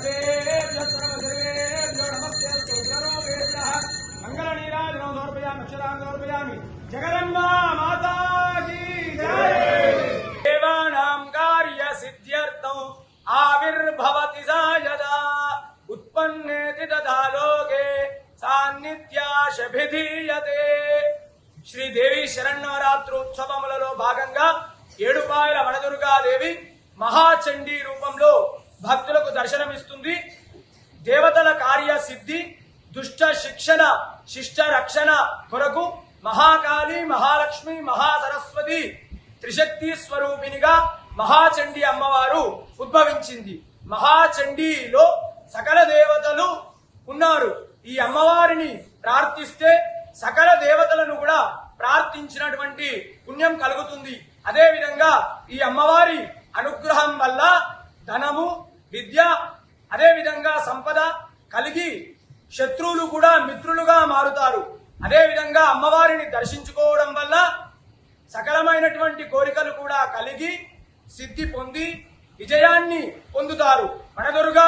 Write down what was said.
సర్వేభ్యో సర్వసర్వేభ్యో నమస్తే స్తోత్రరోగేభ్యः మంగళనీరాజనం సమర్పయామి అక్షరాన్ని సమర్పయామి జగదంబా మాతా దేవానాం కార్య సిద్ధ్యర్థం ఆవిర్భవతి సాయదా ఉత్పన్నేతి తదా లోకే సాన్నిత్యాశభిధీయతే శ్రీదేవి శరన్నవరాత్రోత్సవములలో భాగంగా ఏడుపాయల వనదుర్గాదేవి మహాచండీ రూపంలో భక్తులకు దర్శనమిస్తుంది. దేవతల కార్య సిద్ధి దుష్ట శిక్షణ శిష్ట రక్షణ కొరకు మహాకాళి మహాలక్ష్మి మహాసరస్వతి త్రిశక్తి స్వరూపినిగా మహాచండి అమ్మవారు ఉద్భవించింది. మహాచండీలో సకల దేవతలు ఉన్నారు. ఈ అమ్మవారిని ప్రార్థిస్తే సకల దేవతలను కూడా ప్రార్థించినటువంటి పుణ్యం కలుగుతుంది. అదేవిధంగా ఈ అమ్మవారి అనుగ్రహం వల్ల ధనము విద్య అదే విధంగా సంపద కలిగి శత్రువులు కూడా మిత్రులుగా మారుతారు. అదే విధంగా అమ్మవారిని దర్శించుకోవడం వల్ల సకలమైనటువంటి కోరికలు కూడా కలిగి సిద్ధి పొంది విజయాన్ని పొందుతారు. మనదురుగా